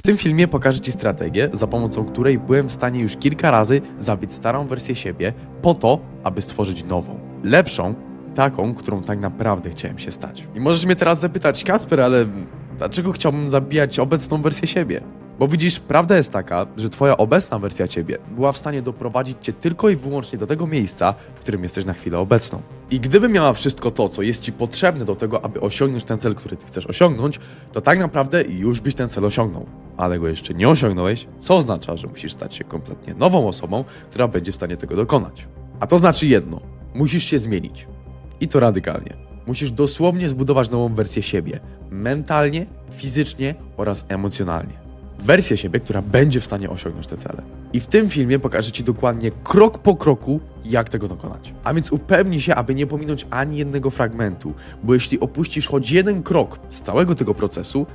W tym filmie pokażę Ci strategię, za pomocą której byłem w stanie już kilka razy zabić starą wersję siebie po to, aby stworzyć nową. Lepszą, taką, którą tak naprawdę chciałem się stać. I możesz mnie teraz zapytać, Kasper, ale dlaczego chciałbym zabijać obecną wersję siebie? Bo widzisz, prawda jest taka, że twoja obecna wersja ciebie była w stanie doprowadzić cię tylko i wyłącznie do tego miejsca, w którym jesteś na chwilę obecną. I gdyby miała wszystko to, co jest ci potrzebne do tego, aby osiągnąć ten cel, który ty chcesz osiągnąć, to tak naprawdę już byś ten cel osiągnął. Ale go jeszcze nie osiągnąłeś, co oznacza, że musisz stać się kompletnie nową osobą, która będzie w stanie tego dokonać. A to znaczy jedno: musisz się zmienić. I to radykalnie. Musisz dosłownie zbudować nową wersję siebie mentalnie, fizycznie oraz emocjonalnie. Wersję siebie, która będzie w stanie osiągnąć te cele. I w tym filmie pokażę Ci dokładnie krok po kroku, jak tego dokonać. A więc upewnij się, aby nie pominąć ani jednego fragmentu, bo jeśli opuścisz choć jeden krok z całego tego procesu,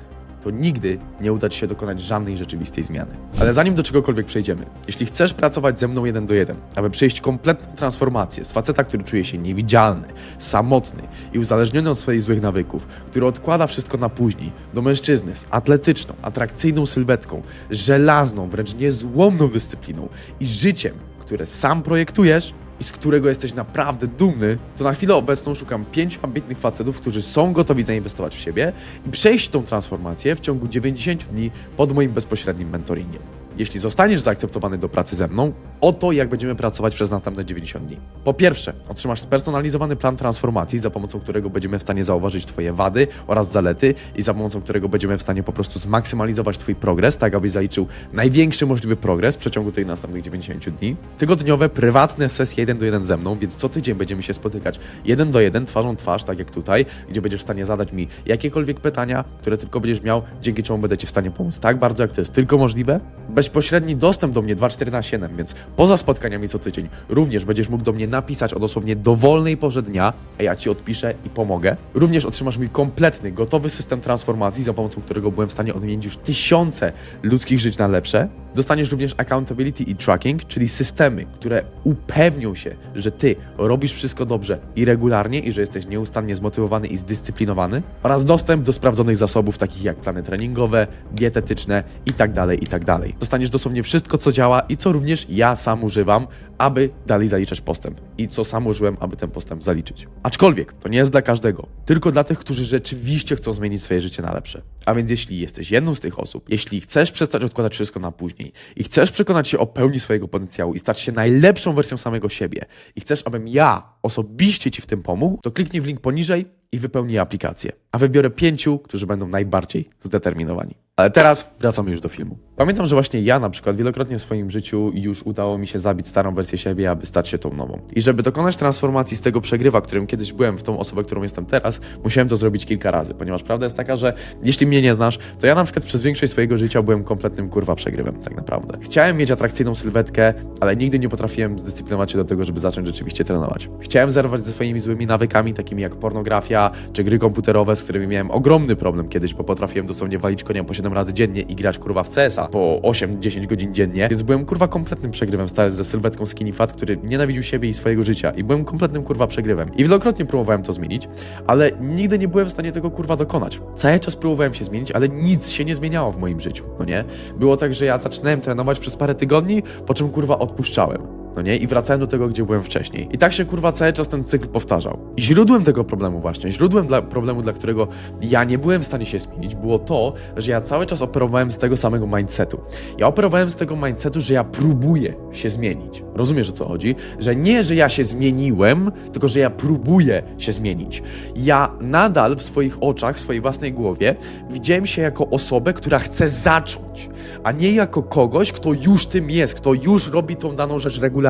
to nigdy nie uda Ci się dokonać żadnej rzeczywistej zmiany. Ale zanim do czegokolwiek przejdziemy, jeśli chcesz pracować ze mną jeden do jeden, aby przejść kompletną transformację z faceta, który czuje się niewidzialny, samotny i uzależniony od swoich złych nawyków, który odkłada wszystko na później, do mężczyzny z atletyczną, atrakcyjną sylwetką, żelazną, wręcz niezłomną dyscypliną i życiem, które sam projektujesz, i z którego jesteś naprawdę dumny, to na chwilę obecną szukam pięciu ambitnych facetów, którzy są gotowi zainwestować w siebie i przejść tą transformację w ciągu 90 dni pod moim bezpośrednim mentoringiem. Jeśli zostaniesz zaakceptowany do pracy ze mną, oto jak będziemy pracować przez następne 90 dni. Po pierwsze, otrzymasz spersonalizowany plan transformacji, za pomocą którego będziemy w stanie zauważyć Twoje wady oraz zalety i za pomocą którego będziemy w stanie po prostu zmaksymalizować Twój progres, tak abyś zaliczył największy możliwy progres w przeciągu tych następnych 90 dni. Tygodniowe, prywatne sesje 1 do 1 ze mną, więc co tydzień będziemy się spotykać 1 do 1, twarzą twarz, tak jak tutaj, gdzie będziesz w stanie zadać mi jakiekolwiek pytania, które tylko będziesz miał, dzięki czemu będę Ci w stanie pomóc tak bardzo, jak to jest tylko możliwe. Bezpośredni dostęp do mnie 2.4 na 7, więc poza spotkaniami co tydzień również będziesz mógł do mnie napisać o dosłownie dowolnej porze dnia, a ja Ci odpiszę i pomogę. Również otrzymasz mój kompletny, gotowy system transformacji, za pomocą którego byłem w stanie odmienić już tysiące ludzkich żyć na lepsze. Dostaniesz również accountability i tracking, czyli systemy, które upewnią się, że Ty robisz wszystko dobrze i regularnie i że jesteś nieustannie zmotywowany i zdyscyplinowany oraz dostęp do sprawdzonych zasobów takich jak plany treningowe, dietetyczne itd. itd. Dostaniesz dosłownie wszystko, co działa i co również ja sam używam, aby dalej zaliczać postęp i co sam użyłem, aby ten postęp zaliczyć. Aczkolwiek to nie jest dla każdego, tylko dla tych, którzy rzeczywiście chcą zmienić swoje życie na lepsze. A więc jeśli jesteś jedną z tych osób, jeśli chcesz przestać odkładać wszystko na później i chcesz przekonać się o pełni swojego potencjału i stać się najlepszą wersją samego siebie i chcesz, abym ja osobiście Ci w tym pomógł, to kliknij w link poniżej i wypełnij aplikację. A wybiorę pięciu, którzy będą najbardziej zdeterminowani. Ale teraz wracamy już do filmu. Pamiętam, że właśnie ja na przykład wielokrotnie w swoim życiu już udało mi się zabić starą wersję siebie, aby stać się tą nową. I żeby dokonać transformacji z tego przegrywa, którym kiedyś byłem, w tą osobę, którą jestem teraz, musiałem to zrobić kilka razy, ponieważ prawda jest taka, że jeśli mnie nie znasz, to ja na przykład przez większość swojego życia byłem kompletnym kurwa przegrywem, tak naprawdę. Chciałem mieć atrakcyjną sylwetkę, ale nigdy nie potrafiłem zdyscyplinować się do tego, żeby zacząć rzeczywiście trenować. Chciałem zerwać ze swoimi złymi nawykami, takimi jak pornografia czy gry komputerowe, z którymi miałem ogromny problem kiedyś, bo potrafiłem dosłownie walić konia po 7 razy dziennie i grać kurwa w CS-a po 8-10 godzin dziennie, więc byłem kurwa kompletnym przegrywem stary ze sylwetką skinny fat, który nienawidził siebie i swojego życia i byłem kompletnym kurwa przegrywem. I wielokrotnie próbowałem to zmienić, ale nigdy nie byłem w stanie tego kurwa dokonać. Cały czas próbowałem się zmienić, ale nic się nie zmieniało w moim życiu, no nie? Było tak, że ja zaczynałem trenować przez parę tygodni, po czym kurwa odpuszczałem no nie? I wracałem do tego, gdzie byłem wcześniej. I tak się kurwa cały czas ten cykl powtarzał. I źródłem tego problemu właśnie, źródłem dla problemu, dla którego ja nie byłem w stanie się zmienić, było to, że ja cały czas operowałem z tego samego mindsetu. Ja operowałem z tego mindsetu, że ja próbuję się zmienić. Rozumiesz o co chodzi? Że nie, że ja się zmieniłem, tylko że ja próbuję się zmienić. Ja nadal w swoich oczach, w swojej własnej głowie widziałem się jako osobę, która chce zacząć, a nie jako kogoś, kto już tym jest, kto już robi tą daną rzecz regularnie.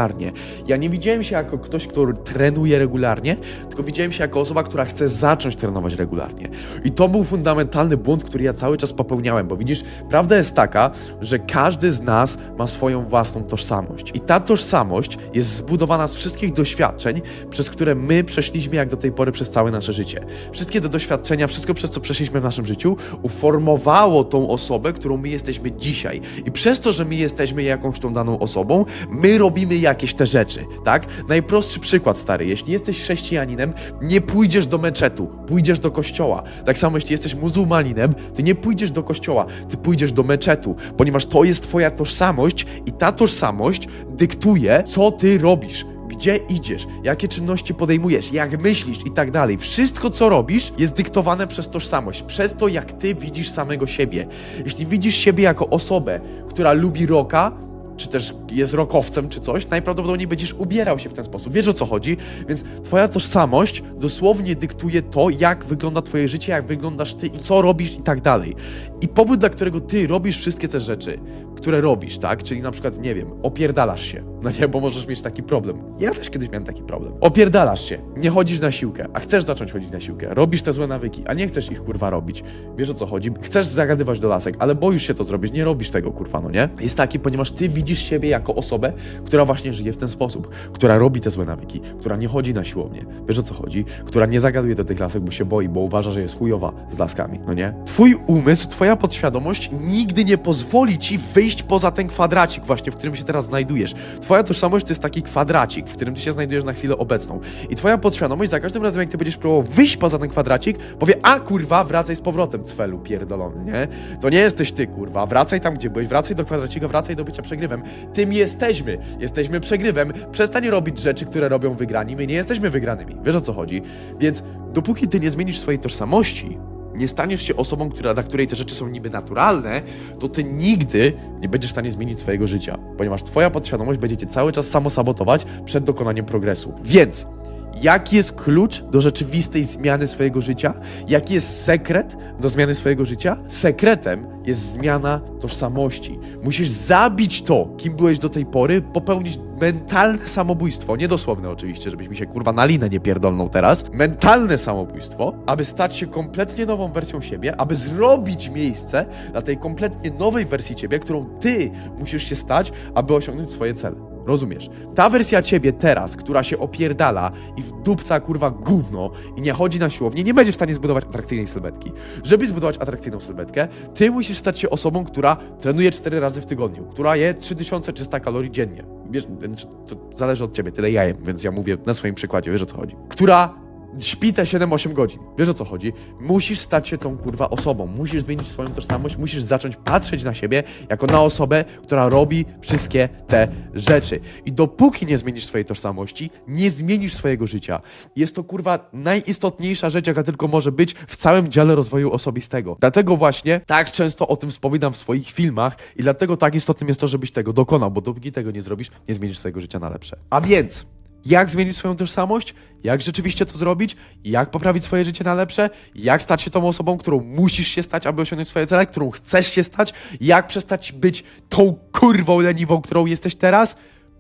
Ja nie widziałem się jako ktoś, kto trenuje regularnie, tylko widziałem się jako osoba, która chce zacząć trenować regularnie. I to był fundamentalny błąd, który ja cały czas popełniałem, bo widzisz, prawda jest taka, że każdy z nas ma swoją własną tożsamość. I ta tożsamość jest zbudowana z wszystkich doświadczeń, przez które my przeszliśmy jak do tej pory przez całe nasze życie. Wszystkie te doświadczenia, wszystko przez co przeszliśmy w naszym życiu, uformowało tą osobę, którą my jesteśmy dzisiaj. I przez to, że my jesteśmy jakąś tą daną osobą, my robimy jakieś te rzeczy, tak? Najprostszy przykład, stary, jeśli jesteś chrześcijaninem, nie pójdziesz do meczetu, pójdziesz do kościoła. Tak samo, jeśli jesteś muzułmaninem, to nie pójdziesz do kościoła, ty pójdziesz do meczetu, ponieważ to jest twoja tożsamość i ta tożsamość dyktuje, co ty robisz. Gdzie idziesz, jakie czynności podejmujesz, jak myślisz i tak dalej. Wszystko, co robisz, jest dyktowane przez tożsamość, przez to, jak ty widzisz samego siebie. Jeśli widzisz siebie jako osobę, która lubi roka, czy też jest rokowcem, czy coś, najprawdopodobniej będziesz ubierał się w ten sposób. Wiesz o co chodzi? Więc twoja tożsamość dosłownie dyktuje to, jak wygląda twoje życie, jak wyglądasz ty i co robisz i tak dalej. I powód, dla którego ty robisz wszystkie te rzeczy, które robisz, tak? Czyli na przykład, nie wiem, opierdalasz się. No nie, bo możesz mieć taki problem. Ja też kiedyś miałem taki problem. Opierdalasz się, nie chodzisz na siłkę, a chcesz zacząć chodzić na siłkę. Robisz te złe nawyki, a nie chcesz ich kurwa robić. Wiesz o co chodzi? Chcesz zagadywać do lasek, ale boisz się to zrobić, nie robisz tego kurwa, no nie? Jest taki, ponieważ ty widzisz siebie jako osobę, która właśnie żyje w ten sposób, która robi te złe nawyki, która nie chodzi na siłownię. Wiesz o co chodzi? Która nie zagaduje do tych lasek, bo się boi, bo uważa, że jest chujowa z laskami, no nie? Twój umysł, twoja podświadomość nigdy nie pozwoli ci wyjść poza ten kwadracik właśnie, w którym się teraz znajdujesz. Twoja tożsamość to jest taki kwadracik, w którym ty się znajdujesz na chwilę obecną. I twoja podświadomość za każdym razem, jak ty będziesz próbował wyjść poza ten kwadracik, powie, a kurwa, wracaj z powrotem, cwelu pierdolony, nie? To nie jesteś ty, kurwa, wracaj tam, gdzie byłeś, wracaj do kwadracika, wracaj do bycia przegrywem. Tym jesteśmy, jesteśmy przegrywem. Przestań robić rzeczy, które robią wygrani, my nie jesteśmy wygranymi. Wiesz o co chodzi? Więc dopóki ty nie zmienisz swojej tożsamości, nie staniesz się osobą, która, dla której te rzeczy są niby naturalne, to ty nigdy nie będziesz w stanie zmienić swojego życia, ponieważ twoja podświadomość będzie cię cały czas samosabotować przed dokonaniem progresu. Więc jaki jest klucz do rzeczywistej zmiany swojego życia? Jaki jest sekret do zmiany swojego życia? Sekretem jest zmiana tożsamości. Musisz zabić to, kim byłeś do tej pory, popełnić mentalne samobójstwo, nie dosłowne oczywiście, żebyś mi się kurwa na linę nie pierdolnął teraz, mentalne samobójstwo, aby stać się kompletnie nową wersją siebie, aby zrobić miejsce dla tej kompletnie nowej wersji ciebie, którą ty musisz się stać, aby osiągnąć swoje cele. Rozumiesz? Ta wersja ciebie teraz, która się opierdala i w dupca kurwa gówno i nie chodzi na siłownię, nie będzie w stanie zbudować atrakcyjnej sylwetki. Żeby zbudować atrakcyjną sylwetkę, ty musisz stać się osobą, która trenuje 4 razy w tygodniu, która je 3300 kalorii dziennie. Wiesz, to zależy od ciebie, tyle ja jem, więc ja mówię na swoim przykładzie, wiesz o co chodzi. Która śpi te 7-8 godzin. Wiesz o co chodzi? Musisz stać się tą kurwa osobą. Musisz zmienić swoją tożsamość, musisz zacząć patrzeć na siebie jako na osobę, która robi wszystkie te rzeczy. I dopóki nie zmienisz swojej tożsamości, nie zmienisz swojego życia. Jest to kurwa najistotniejsza rzecz, jaka tylko może być w całym dziale rozwoju osobistego. Dlatego właśnie tak często o tym wspominam w swoich filmach i dlatego tak istotnym jest to, żebyś tego dokonał, bo dopóki tego nie zrobisz, nie zmienisz swojego życia na lepsze. A więc jak zmienić swoją tożsamość, jak rzeczywiście to zrobić, jak poprawić swoje życie na lepsze, jak stać się tą osobą, którą musisz się stać, aby osiągnąć swoje cele, którą chcesz się stać, jak przestać być tą kurwą leniwą, którą jesteś teraz.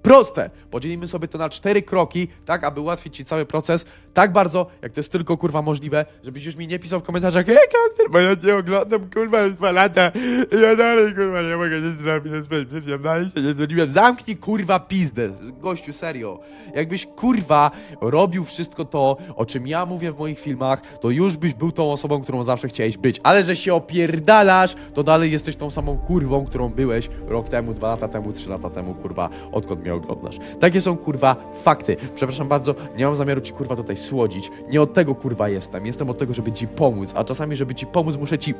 Proste! Podzielimy sobie to na cztery kroki, tak aby ułatwić Ci cały proces, tak bardzo, jak to jest tylko kurwa możliwe, żebyś już mi nie pisał w komentarzach Hej Kasper, bo ja Cię oglądam kurwa już dwa lata ja dalej kurwa nie mogę nic zrobić, ja dalej nie dzwoniłem. Zamknij kurwa pizdę, gościu, serio. Jakbyś kurwa robił wszystko to, o czym ja mówię w moich filmach, to już byś był tą osobą, którą zawsze chciałeś być. Ale że się opierdalasz, to dalej jesteś tą samą kurwą, którą byłeś rok temu, dwa lata temu, trzy lata temu, kurwa, odkąd mnie oglądasz. Takie są kurwa fakty. Przepraszam bardzo, nie mam zamiaru ci kurwa tutaj słodzić. Nie od tego kurwa jestem. Jestem od tego, żeby ci pomóc, a czasami, żeby ci pomóc, muszę ci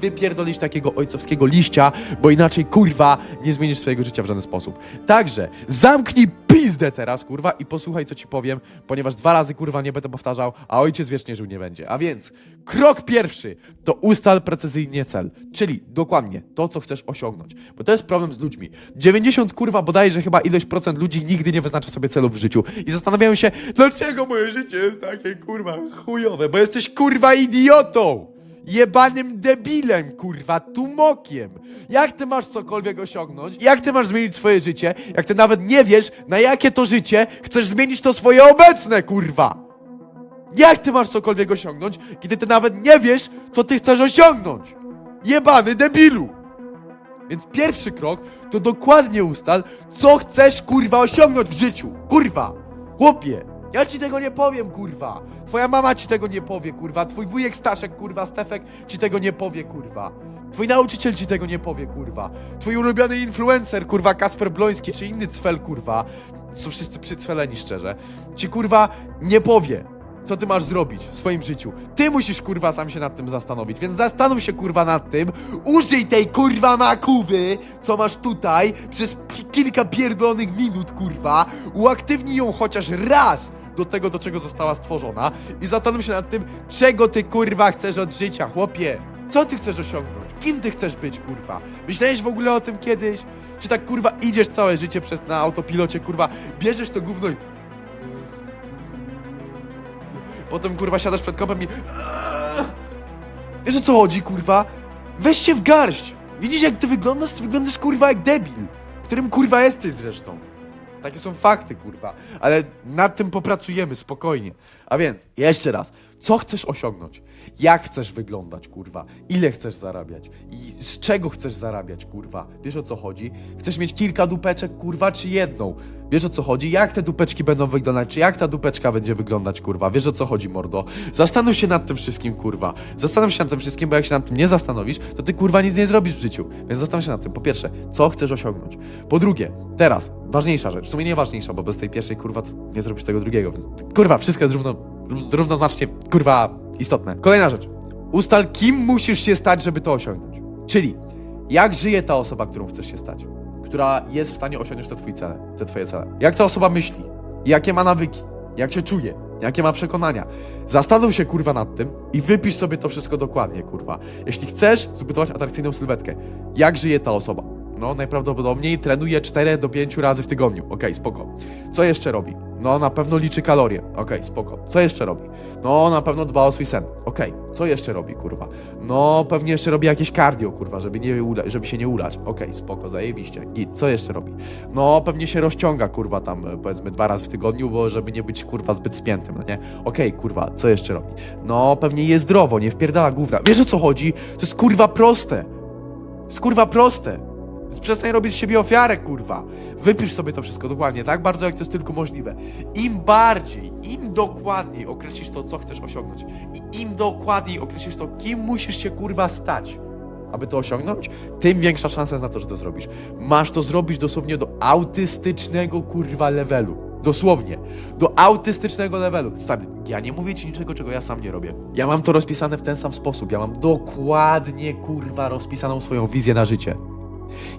wypierdolić takiego ojcowskiego liścia, bo inaczej kurwa nie zmienisz swojego życia w żaden sposób. Także zamknij pizdę teraz kurwa i posłuchaj co ci powiem, ponieważ dwa razy kurwa nie będę powtarzał, a ojciec wiecznie żył nie będzie. A więc krok pierwszy to ustal precyzyjnie cel, czyli dokładnie to co chcesz osiągnąć, bo to jest problem z ludźmi. 90 kurwa bodajże chyba ilość procent ludzi nigdy nie wyznacza sobie celów w życiu i zastanawiają się, dlaczego moje życie jest takie kurwa chujowe, bo jesteś kurwa idiotą! Jebanym debilem, kurwa, tumokiem. Jak ty masz cokolwiek osiągnąć? Jak ty masz zmienić swoje życie, jak ty nawet nie wiesz, na jakie to życie chcesz zmienić to swoje obecne, kurwa? Jak ty masz cokolwiek osiągnąć, kiedy ty nawet nie wiesz, co ty chcesz osiągnąć? Jebany debilu! Więc pierwszy krok to dokładnie ustal, co chcesz, kurwa, osiągnąć w życiu. Kurwa! Chłopie! Ja ci tego nie powiem, kurwa. Twoja mama ci tego nie powie, kurwa. Twój wujek Staszek, kurwa, Stefek ci tego nie powie, kurwa. Twój nauczyciel ci tego nie powie, kurwa. Twój ulubiony influencer, kurwa, Kasper Bloński, czy inny cwel, kurwa. Są wszyscy przycweleni, szczerze. Ci, kurwa, nie powie. Co ty masz zrobić w swoim życiu? Ty musisz kurwa sam się nad tym zastanowić, więc zastanów się kurwa nad tym. Użyj tej kurwa makuwy, co masz tutaj, przez kilka pierdolonych minut kurwa. Uaktywnij ją chociaż raz do tego, do czego została stworzona i zastanów się nad tym, czego ty kurwa chcesz od życia, chłopie. Co ty chcesz osiągnąć? Kim ty chcesz być, kurwa? Myślałeś w ogóle o tym kiedyś? Czy tak kurwa idziesz całe życie przez, na autopilocie, kurwa, bierzesz to gówno i Potem kurwa siadasz przed kopem i... Wiesz o co chodzi, kurwa? Weź się w garść! Widzisz jak ty wyglądasz? Ty wyglądasz kurwa jak debil. Którym kurwa jesteś zresztą. Takie są fakty, kurwa. Ale nad tym popracujemy, spokojnie. A więc, jeszcze raz. Co chcesz osiągnąć? Jak chcesz wyglądać, kurwa? Ile chcesz zarabiać? I z czego chcesz zarabiać, kurwa? Wiesz o co chodzi? Chcesz mieć kilka dupeczek, kurwa, czy jedną? Wiesz o co chodzi? Jak te dupeczki będą wyglądać? Czy jak ta dupeczka będzie wyglądać, kurwa? Wiesz o co chodzi, mordo? Zastanów się nad tym wszystkim, kurwa. Zastanów się nad tym wszystkim, bo jak się nad tym nie zastanowisz, to ty, kurwa, nic nie zrobisz w życiu. Więc zastanów się nad tym. Po pierwsze, co chcesz osiągnąć? Po drugie, teraz, ważniejsza rzecz. W sumie nie ważniejsza, bo bez tej pierwszej, kurwa, nie zrobisz tego drugiego, więc... Kurwa, wszystko jest równo, równoznacznie, kurwa, istotne. Kolejna rzecz. Ustal, kim musisz się stać, żeby to osiągnąć. Czyli, jak żyje ta osoba, którą chcesz się stać? Która jest w stanie osiągnąć te, cele, te twoje cele. Jak ta osoba myśli? Jakie ma nawyki? Jak się czuje? Jakie ma przekonania? Zastanów się, kurwa, nad tym i wypisz sobie to wszystko dokładnie, kurwa. Jeśli chcesz zbudować atrakcyjną sylwetkę, jak żyje ta osoba? No, najprawdopodobniej trenuje 4 do 5 razy w tygodniu. Okej, spoko. Co jeszcze robi? No, na pewno liczy kalorie. Okej, spoko. Co jeszcze robi? No, na pewno dba o swój sen. Okej, co jeszcze robi, kurwa? No, pewnie jeszcze robi jakieś cardio, kurwa, żeby, nie żeby się nie ulać. Okej, spoko, zajebiście. I co jeszcze robi? No, pewnie się rozciąga, kurwa, tam e, powiedzmy dwa razy w tygodniu, bo żeby nie być, kurwa, zbyt spiętym, no nie? Okej, kurwa, co jeszcze robi? No, pewnie je zdrowo, nie wpierdala gówna. Wiesz o co chodzi? To jest, kurwa, proste. To jest, kurwa, proste. Przestań robić z siebie ofiarę, kurwa. Wypisz sobie to wszystko dokładnie, tak bardzo jak to jest tylko możliwe. Im bardziej, im dokładniej określisz to, co chcesz osiągnąć i im dokładniej określisz to, kim musisz się, kurwa, stać, aby to osiągnąć, tym większa szansa jest na to, że to zrobisz. Masz to zrobić dosłownie do autystycznego, kurwa, levelu. Dosłownie. Do autystycznego levelu. Stary, ja nie mówię ci niczego, czego ja sam nie robię. Ja mam to rozpisane w ten sam sposób. Ja mam dokładnie, kurwa, rozpisaną swoją wizję na życie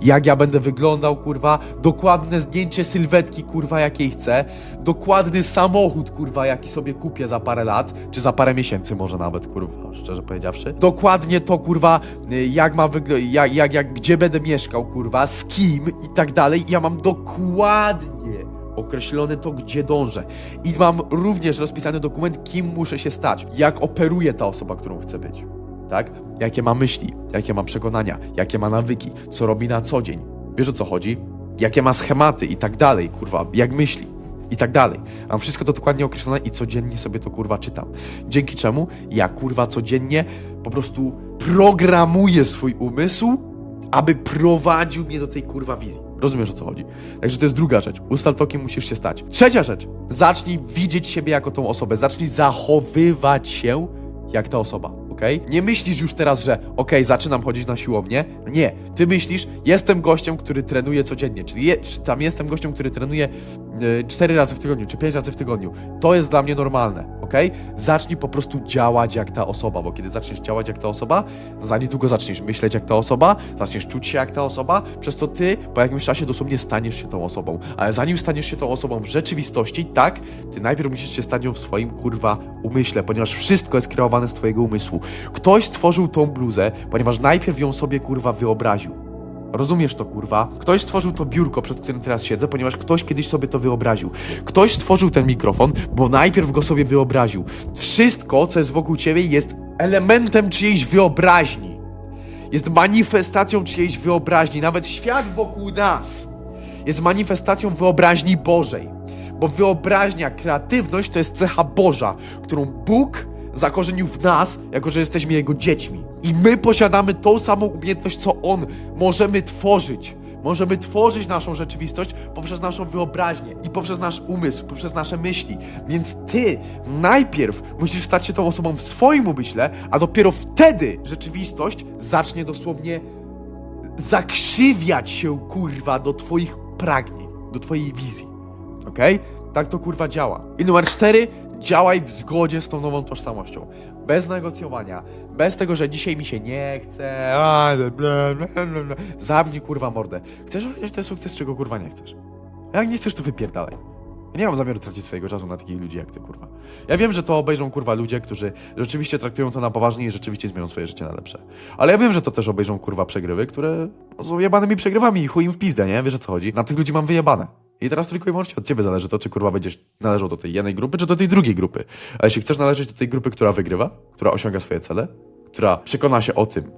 jak ja będę wyglądał, kurwa, dokładne zdjęcie sylwetki, kurwa, jakiej chcę, dokładny samochód, kurwa, jaki sobie kupię za parę lat, czy za parę miesięcy może nawet, kurwa, szczerze powiedziawszy. Dokładnie to, kurwa, y, jak ma wyglądać, jak, jak, jak, gdzie będę mieszkał, kurwa, z kim i tak dalej. Ja mam dokładnie określone to, gdzie dążę. I mam również rozpisany dokument, kim muszę się stać, jak operuje ta osoba, którą chcę być tak? Jakie ma myśli, jakie ma przekonania, jakie ma nawyki, co robi na co dzień. Wiesz o co chodzi? Jakie ma schematy i tak dalej, kurwa, jak myśli. I tak dalej. Mam wszystko to dokładnie określone i codziennie sobie to kurwa czytam. Dzięki czemu ja kurwa codziennie po prostu programuję swój umysł, aby prowadził mnie do tej kurwa wizji. Rozumiesz o co chodzi? Także to jest druga rzecz. Ustal to, kim musisz się stać. Trzecia rzecz. Zacznij widzieć siebie jako tą osobę. Zacznij zachowywać się jak ta osoba, okej? Nie myślisz już teraz, że okej, zaczynam chodzić na siłownię. Nie, ty myślisz, jestem gościem, który trenuje codziennie, czyli je, czy tam jestem gościem, który trenuje e, cztery razy w tygodniu, czy pięć razy w tygodniu. To jest dla mnie normalne, okej? Zacznij po prostu działać jak ta osoba, bo kiedy zaczniesz działać jak ta osoba, za niedługo zaczniesz myśleć jak ta osoba, zaczniesz czuć się jak ta osoba, przez to ty po jakimś czasie dosłownie staniesz się tą osobą. Ale zanim staniesz się tą osobą w rzeczywistości, tak, ty najpierw musisz się stać nią w swoim kurwa umyśle, ponieważ wszystko jest kreowane z twojego umysłu. Ktoś stworzył tą bluzę, ponieważ najpierw ją sobie kurwa wyobraził. Rozumiesz to, kurwa? Ktoś stworzył to biurko, przed którym teraz siedzę, ponieważ ktoś kiedyś sobie to wyobraził. Ktoś stworzył ten mikrofon, bo najpierw go sobie wyobraził. Wszystko, co jest wokół ciebie, jest elementem czyjejś wyobraźni. Jest manifestacją czyjejś wyobraźni. Nawet świat wokół nas jest manifestacją wyobraźni Bożej. Bo wyobraźnia, kreatywność to jest cecha Boża, którą Bóg zakorzenił w nas, jako że jesteśmy Jego dziećmi. I my posiadamy tą samą umiejętność, co On. Możemy tworzyć. Możemy tworzyć naszą rzeczywistość poprzez naszą wyobraźnię i poprzez nasz umysł, poprzez nasze myśli. Więc ty najpierw musisz stać się tą osobą w swoim umyśle, a dopiero wtedy rzeczywistość zacznie dosłownie zakrzywiać się, kurwa, do twoich pragnień, do twojej wizji. Okej? Tak to kurwa działa. I numer cztery, działaj w zgodzie z tą nową tożsamością. Bez negocjowania, bez tego, że dzisiaj mi się nie chce. a, kurwa mordę. Chcesz osiągnąć ten sukces, czego kurwa nie chcesz. Jak nie chcesz, to wypierdalaj. Ja nie mam zamiaru tracić swojego czasu na takich ludzi jak ty, kurwa. Ja wiem, że to obejrzą kurwa ludzie, którzy rzeczywiście traktują to na poważnie i rzeczywiście zmienią swoje życie na lepsze. Ale ja wiem, że to też obejrzą kurwa przegrywy, które no, są jebanymi przegrywami i chuj im w pizdę, nie? Wiesz o co chodzi? Na tych ludzi mam wyjebane. I teraz tylko i wyłącznie od ciebie zależy to, czy kurwa będziesz należał do tej jednej grupy, czy do tej drugiej grupy. A jeśli chcesz należeć do tej grupy, która wygrywa, która osiąga swoje cele, która przekona się o tym,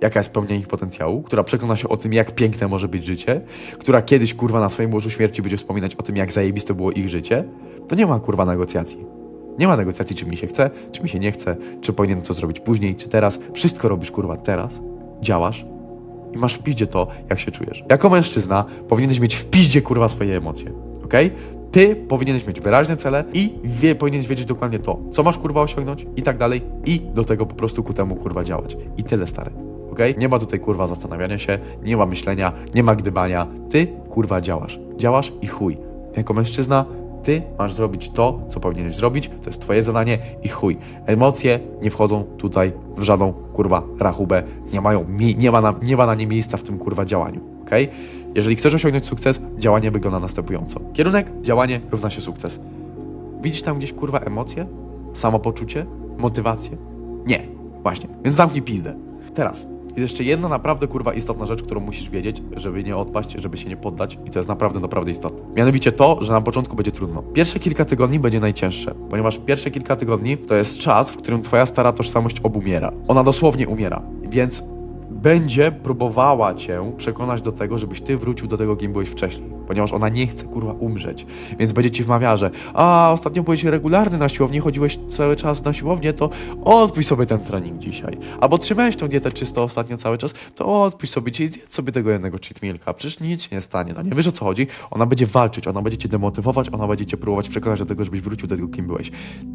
jaka jest pełnia ich potencjału, która przekona się o tym, jak piękne może być życie, która kiedyś kurwa na swoim łożu śmierci będzie wspominać o tym, jak zajebiste było ich życie, to nie ma kurwa negocjacji. Nie ma negocjacji, czy mi się chce, czy mi się nie chce, czy powinienem to zrobić później, czy teraz. Wszystko robisz kurwa teraz, działasz i masz w piździe to, jak się czujesz. Jako mężczyzna powinieneś mieć w piździe kurwa swoje emocje, okej? Ty powinieneś mieć wyraźne cele i wie, powinieneś wiedzieć dokładnie to, co masz kurwa osiągnąć i tak dalej i do tego po prostu ku temu kurwa działać. I tyle stary. Okej? Nie ma tutaj kurwa zastanawiania się, nie ma myślenia, nie ma gdybania. Ty kurwa działasz. Działasz i chuj. Jako mężczyzna ty masz zrobić to, co powinieneś zrobić, to jest twoje zadanie i chuj. Emocje nie wchodzą tutaj w żadną kurwa rachubę, nie mają, nie, ma na, nie ma na nie miejsca w tym kurwa działaniu, okej? Jeżeli chcesz osiągnąć sukces, działanie wygląda następująco. Kierunek, działanie równa się sukces. Widzisz tam gdzieś kurwa emocje? Samopoczucie? Motywację? Nie. Właśnie. Więc zamknij pizdę. Teraz. Jest jeszcze jedna naprawdę kurwa istotna rzecz, którą musisz wiedzieć, żeby nie odpaść, żeby się nie poddać i to jest naprawdę, naprawdę istotne. Mianowicie to, że na początku będzie trudno. Pierwsze kilka tygodni będzie najcięższe, ponieważ pierwsze kilka tygodni to jest czas, w którym twoja stara tożsamość obumiera. Ona dosłownie umiera, więc będzie próbowała cię przekonać do tego, żebyś ty wrócił do tego, kim byłeś wcześniej. Ponieważ ona nie chce kurwa umrzeć. Więc będzie ci wmawiała, że a ostatnio byłeś regularny na siłowni, chodziłeś cały czas na siłownię, to odpuść sobie ten trening dzisiaj. Albo trzymałeś tą dietę czysto ostatnio cały czas, to odpuść sobie dzisiaj, zjedz sobie tego jednego cheat. Przecież nic nie stanie. No nie wiesz o co chodzi? Ona będzie walczyć, ona będzie cię demotywować, ona będzie cię próbować przekonać do tego, żebyś wrócił do tego, kim byłeś.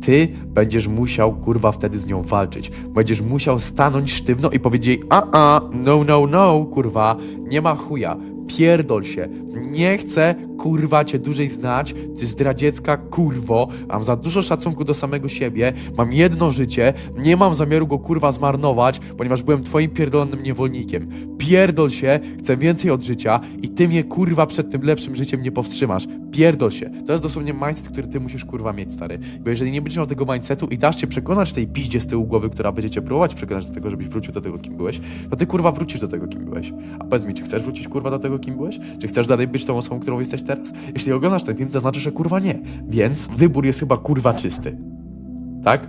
Ty będziesz musiał kurwa wtedy z nią walczyć. Będziesz musiał stanąć sztywno i powiedzieć a a, no no no, kurwa, nie ma chuja. Pierdol się. Nie chcę, kurwa, cię dłużej znać. Ty zdradziecka kurwo. Mam za dużo szacunku do samego siebie. Mam jedno życie. Nie mam zamiaru go, kurwa, zmarnować, ponieważ byłem twoim pierdolonym niewolnikiem. Pierdol się. Chcę więcej od życia i ty mnie, kurwa, przed tym lepszym życiem nie powstrzymasz. Pierdol się. To jest dosłownie mindset, który ty musisz, kurwa, mieć, stary. Bo jeżeli nie będziesz miał tego mindsetu i dasz się przekonać tej piździe z tyłu głowy, która będzie cię próbować przekonać do tego, żebyś wrócił do tego, kim byłeś, to ty, kurwa, wrócisz do tego, kim byłeś. A powiedz mi, czy chcesz wrócić, kurwa, do tego, kim byłeś? Czy chcesz dalej być tą osobą, którą jesteś teraz? Jeśli oglądasz ten film, to znaczy, że kurwa nie. Więc wybór jest chyba kurwa czysty. Tak?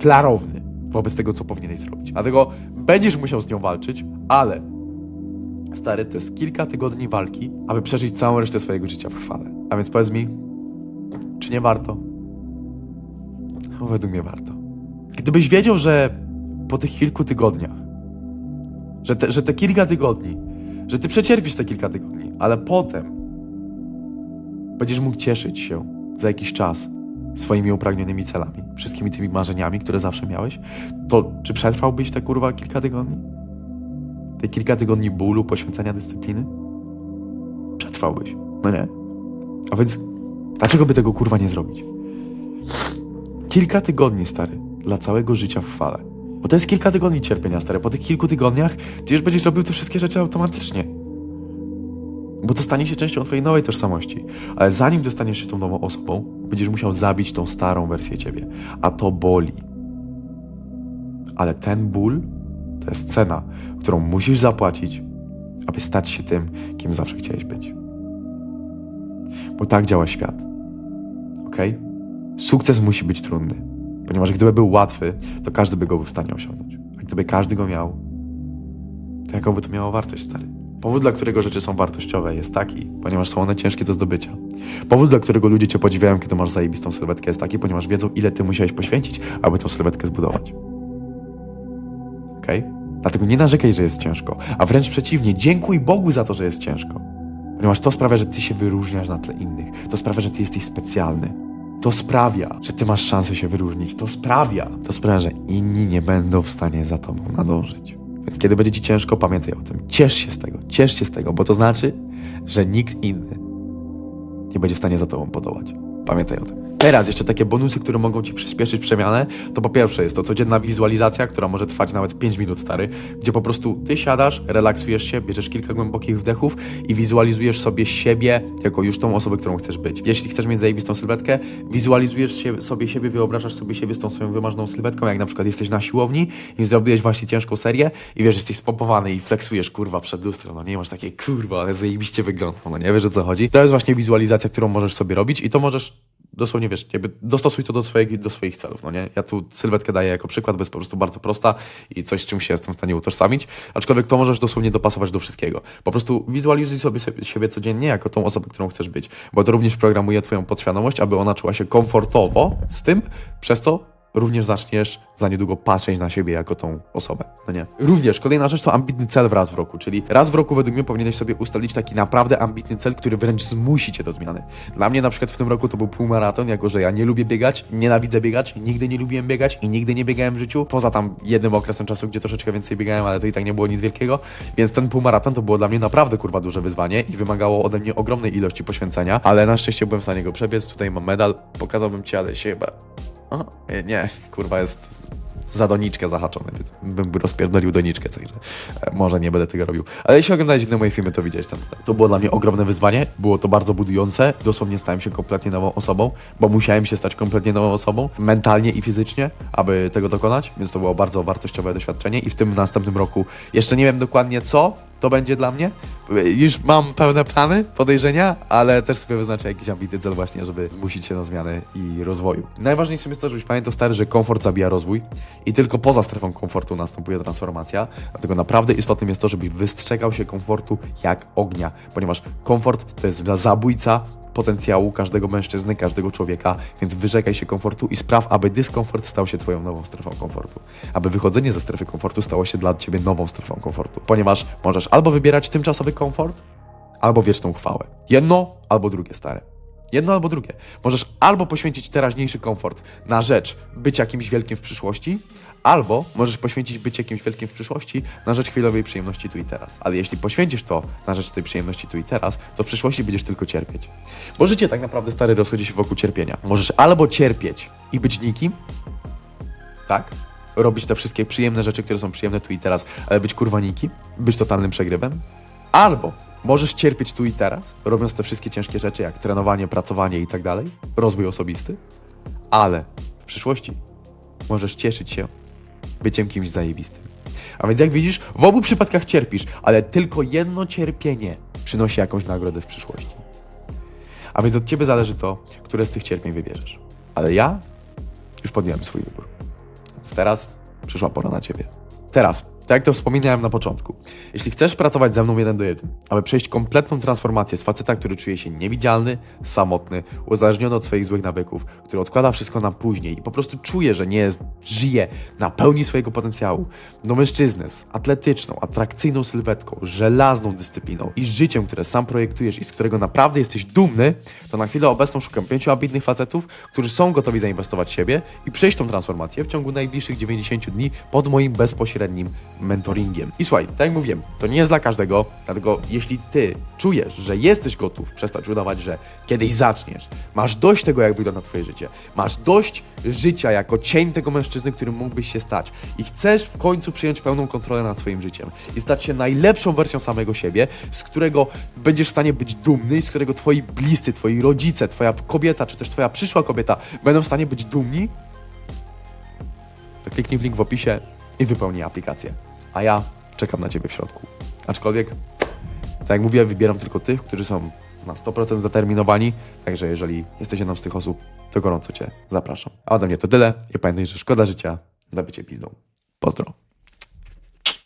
Klarowny wobec tego, co powinieneś zrobić. Dlatego będziesz musiał z nią walczyć, ale stary, to jest kilka tygodni walki, aby przeżyć całą resztę swojego życia w chwale. A więc powiedz mi, czy nie warto? No, według mnie warto. Gdybyś wiedział, że po tych kilku tygodniach, że te, że te kilka tygodni, że ty przecierpisz te kilka tygodni, ale potem będziesz mógł cieszyć się za jakiś czas swoimi upragnionymi celami, wszystkimi tymi marzeniami, które zawsze miałeś, to czy przetrwałbyś te kurwa kilka tygodni? Te kilka tygodni bólu, poświęcenia dyscypliny? Przetrwałbyś, no nie? A więc dlaczego by tego kurwa nie zrobić? Kilka tygodni, stary, dla całego życia w chwale. Bo to jest kilka tygodni cierpienia, stary. Po tych kilku tygodniach ty już będziesz robił te wszystkie rzeczy automatycznie. Bo to stanie się częścią twojej nowej tożsamości. Ale zanim ty staniesz się tą nową osobą, będziesz musiał zabić tą starą wersję ciebie. A to boli. Ale ten ból to jest cena, którą musisz zapłacić, aby stać się tym, kim zawsze chciałeś być. Bo tak działa świat. Ok? Sukces musi być trudny. Ponieważ gdyby był łatwy, to każdy by go był w stanie osiągnąć. A gdyby każdy go miał, to jaką by to miało wartość, stary? Powód, dla którego rzeczy są wartościowe, jest taki, ponieważ są one ciężkie do zdobycia. Powód, dla którego ludzie cię podziwiają, kiedy masz zajebistą sylwetkę, jest taki, ponieważ wiedzą, ile ty musiałeś poświęcić, aby tą sylwetkę zbudować. Okej? Dlatego nie narzekaj, że jest ciężko, a wręcz przeciwnie, dziękuj Bogu za to, że jest ciężko. Ponieważ to sprawia, że ty się wyróżniasz na tle innych. To sprawia, że ty jesteś specjalny. To sprawia, że ty masz szansę się wyróżnić. To sprawia. To sprawia, że inni nie będą w stanie za tobą nadążyć. Więc kiedy będzie ci ciężko, pamiętaj o tym. Ciesz się z tego, ciesz się z tego, bo to znaczy, że nikt inny nie będzie w stanie za tobą podołać. Pamiętaj o tym. Teraz jeszcze takie bonusy, które mogą ci przyspieszyć przemianę, to po pierwsze jest to codzienna wizualizacja, która może trwać nawet 5 minut stary, gdzie po prostu ty siadasz, relaksujesz się, bierzesz kilka głębokich wdechów i wizualizujesz sobie siebie jako już tą osobę, którą chcesz być. Jeśli chcesz mieć zajebistą sylwetkę, wizualizujesz się, sobie siebie, wyobrażasz sobie siebie z tą swoją wymarzoną sylwetką, jak na przykład jesteś na siłowni i zrobiłeś właśnie ciężką serię i wiesz, jesteś spompowany i flexujesz kurwa przed lustrem, no nie masz takiej kurwa, ale zajebiście wygląda, no nie wiesz o co chodzi. To jest właśnie wizualizacja, którą możesz sobie robić i to możesz dosłownie wiesz, jakby dostosuj to do, swojej, do swoich celów, no nie? Ja tu sylwetkę daję jako przykład, bo jest po prostu bardzo prosta i coś, z czym się jestem w stanie utożsamić, aczkolwiek to możesz dosłownie dopasować do wszystkiego. Po prostu wizualizuj sobie siebie codziennie jako tą osobę, którą chcesz być, bo to również programuje twoją podświadomość, aby ona czuła się komfortowo z tym, przez co również zaczniesz za niedługo patrzeć na siebie jako tą osobę, no nie? Również kolejna rzecz to ambitny cel raz w roku, czyli raz w roku według mnie powinieneś sobie ustalić taki naprawdę ambitny cel, który wręcz zmusi cię do zmiany. Dla mnie na przykład w tym roku to był półmaraton, jako że ja nie lubię biegać, nienawidzę biegać, nigdy nie lubiłem biegać i nigdy nie biegałem w życiu, poza tam jednym okresem czasu, gdzie troszeczkę więcej biegałem, ale to i tak nie było nic wielkiego, więc ten półmaraton to było dla mnie naprawdę kurwa duże wyzwanie i wymagało ode mnie ogromnej ilości poświęcenia, ale na szczęście byłem w stanie go przebiec, tutaj mam medal, pokazałbym ci, ale się chyba o, nie, nie, kurwa jest za doniczkę zahaczony, więc bym rozpierdolił doniczkę, także e, może nie będę tego robił. Ale jeśli oglądałeś inne moje filmy, to widziałeś tam. To było dla mnie ogromne wyzwanie, było to bardzo budujące, dosłownie stałem się kompletnie nową osobą, bo musiałem się stać kompletnie nową osobą, mentalnie i fizycznie, aby tego dokonać, więc to było bardzo wartościowe doświadczenie i w tym następnym roku jeszcze nie wiem dokładnie co, to będzie dla mnie. Już mam pełne plany, podejrzenia, ale też sobie wyznaczę jakiś ambitny cel właśnie, żeby zmusić się do zmiany i rozwoju. Najważniejszym jest to, żebyś pamiętał stary, że komfort zabija rozwój i tylko poza strefą komfortu następuje transformacja. Dlatego naprawdę istotnym jest to, żebyś wystrzegał się komfortu jak ognia, ponieważ komfort to jest zabójca potencjału każdego mężczyzny, każdego człowieka, więc wyrzekaj się komfortu i spraw, aby dyskomfort stał się twoją nową strefą komfortu. Aby wychodzenie ze strefy komfortu stało się dla ciebie nową strefą komfortu. Ponieważ możesz albo wybierać tymczasowy komfort, albo wieczną chwałę. Jedno albo drugie, stare. Jedno albo drugie. Możesz albo poświęcić teraźniejszy komfort na rzecz bycia kimś wielkim w przyszłości, albo możesz poświęcić bycie kimś wielkim w przyszłości na rzecz chwilowej przyjemności tu i teraz. Ale jeśli poświęcisz to na rzecz tej przyjemności tu i teraz, to w przyszłości będziesz tylko cierpieć. Bo życie tak naprawdę stary rozchodzi się wokół cierpienia. Możesz albo cierpieć i być nikim, tak? Robić te wszystkie przyjemne rzeczy, które są przyjemne tu i teraz, ale być kurwa nikim, być totalnym przegrywem. Albo możesz cierpieć tu i teraz, robiąc te wszystkie ciężkie rzeczy, jak trenowanie, pracowanie i tak dalej, rozwój osobisty, ale w przyszłości możesz cieszyć się byciem kimś zajebistym. A więc jak widzisz, w obu przypadkach cierpisz, ale tylko jedno cierpienie przynosi jakąś nagrodę w przyszłości. A więc od ciebie zależy to, które z tych cierpień wybierzesz. Ale ja już podjąłem swój wybór. Więc teraz przyszła pora na ciebie. Teraz, tak jak to wspominałem na początku, jeśli chcesz pracować ze mną jeden do jeden, aby przejść kompletną transformację z faceta, który czuje się niewidzialny, samotny, uzależniony od swoich złych nawyków, który odkłada wszystko na później i po prostu czuje, że nie jest, żyje na pełni swojego potencjału, do mężczyzny z atletyczną, atrakcyjną sylwetką, żelazną dyscypliną i życiem, które sam projektujesz i z którego naprawdę jesteś dumny, to na chwilę obecną szukam pięciu ambitnych facetów, którzy są gotowi zainwestować w siebie i przejść tą transformację w ciągu najbliższych 90 dni pod moim bezpośrednim mentoringiem. I słuchaj, tak jak mówiłem, to nie jest dla każdego, dlatego jeśli ty czujesz, że jesteś gotów przestać udawać, że kiedyś zaczniesz, masz dość tego, jak wygląda twoje życie, masz dość życia jako cień tego mężczyzny, którym mógłbyś się stać i chcesz w końcu przyjąć pełną kontrolę nad swoim życiem i stać się najlepszą wersją samego siebie, z którego będziesz w stanie być dumny i z którego twoi bliscy, twoi rodzice, twoja kobieta, czy też twoja przyszła kobieta będą w stanie być dumni, to kliknij w link w opisie i wypełnij aplikację. A ja czekam na Ciebie w środku. Aczkolwiek, tak jak mówię, wybieram tylko tych, którzy są na 100% zdeterminowani, także jeżeli jesteś jedną z tych osób, to gorąco Cię zapraszam. A ode mnie to tyle i pamiętaj, że szkoda życia da bycie pizdą. Pozdro.